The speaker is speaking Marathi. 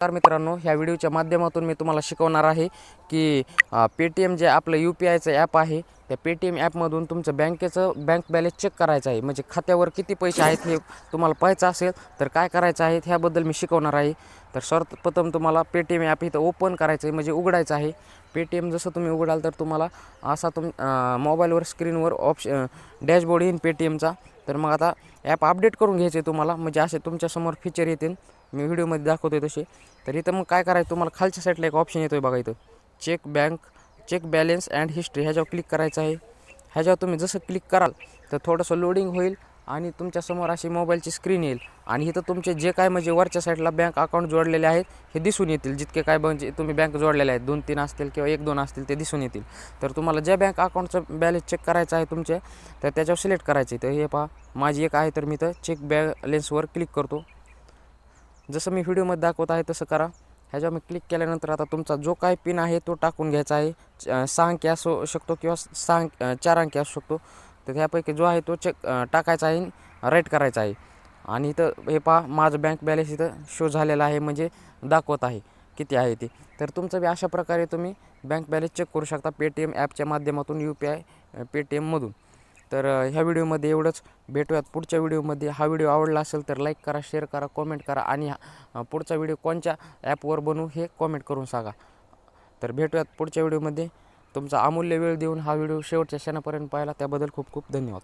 नमस्कार मित्रांनो ह्या व्हिडिओच्या माध्यमातून मी तुम्हाला शिकवणार आहे की पेटीएम जे आपलं यू पी आयचं ॲप आहे त्या पेटीएम ॲपमधून तुमचं बँकेचं बँक बॅलन्स चेक करायचं आहे. म्हणजे खात्यावर किती पैसे आहेत हे तुम्हाला पाहायचं असेल तर काय करायचं आहे ह्याबद्दल मी शिकवणार आहे. तर सर्वप्रथम तुम्हाला पेटीएम ॲप इथं ओपन करायचं आहे म्हणजे उघडायचं आहे. पेटीएम जसं तुम्ही उघडाल तर तुम्हाला असा तुम मोबाईलवर स्क्रीनवर ऑप्शन डॅशबोर्ड येईन पेटीएमचा. तर मग आता ॲप अपडेट करून घ्यायचे आहे तुम्हाला. म्हणजे असे तुमच्यासमोर फीचर येतील. मी व्हिडिओमध्ये दाखवतो तसे. तर इथं मग काय करायचं? तुम्हाला खालच्या साईडला एक ऑप्शन येतो आहे बघा इथं. Check bank check balance and history ह्याच्यावर क्लिक करायचं आहे. ह्याच्यावर तुम्ही जसं क्लिक कराल तर थोडंसं लोडिंग होईल आणि तुमच्यासमोर अशी मोबाईलची स्क्रीन येईल. आणि इथं तुमचे जे काय म्हणजे वरच्या साईडला बँक अकाउंट जोडलेले आहेत हे दिसून येतील. जितके काय म्हणजे तुम्ही बँक जोडलेले आहेत दोन तीन असतील किंवा एक दोन असतील ते दिसून येतील. तर तुम्हाला ज्या बँक अकाउंटचं बॅलन्स चेक करायचं आहे तुमचे तर त्याच्यावर सिलेक्ट करायचे तर हे पहा माझी एक आहे तर मी तर चेक बॅलेन्सवर क्लिक करतो. जसं मी व्हिडिओमध्ये दाखवत आहे तसं करा. ह्याच्यावर मी क्लिक केल्यानंतर आता तुमचा जो काय पिन आहे तो टाकून घ्यायचा आहे. सहा अंकी असू शकतो किंवा सहा अंक- चार अंकी असू शकतो. तर त्यापैकी जो आहे तो चेक टाकायचा आहे राईट करायचा आहे. आणि इथं हे पहा माझं बँक बॅलन्स इथं शो झालेला आहे म्हणजे दाखवत आहे किती आहे ते. तर तुमचं बी अशा प्रकारे तुम्ही बँक बॅलन्स चेक करू शकता पेटीएम ॲपच्या माध्यमातून यू पी आय पेटीएममधून तर ह्या व्हिडिओमध्ये एवढंच. भेटूयात पुढच्या व्हिडिओमध्ये. हा व्हिडिओ आवडला असेल तर लाईक करा शेअर करा कॉमेंट करा आणि हा- पुढचा व्हिडिओ कोणत्या ॲपवर बनवू हे कॉमेंट करून सांगा. तर भेटूयात पुढच्या व्हिडिओमध्ये. तुमचा अमूल्य वेळ देऊन हा व्हिडिओ शेवटच्या क्षणापर्यंत पाहिला. त्याबद्दल खूप खूप धन्यवाद.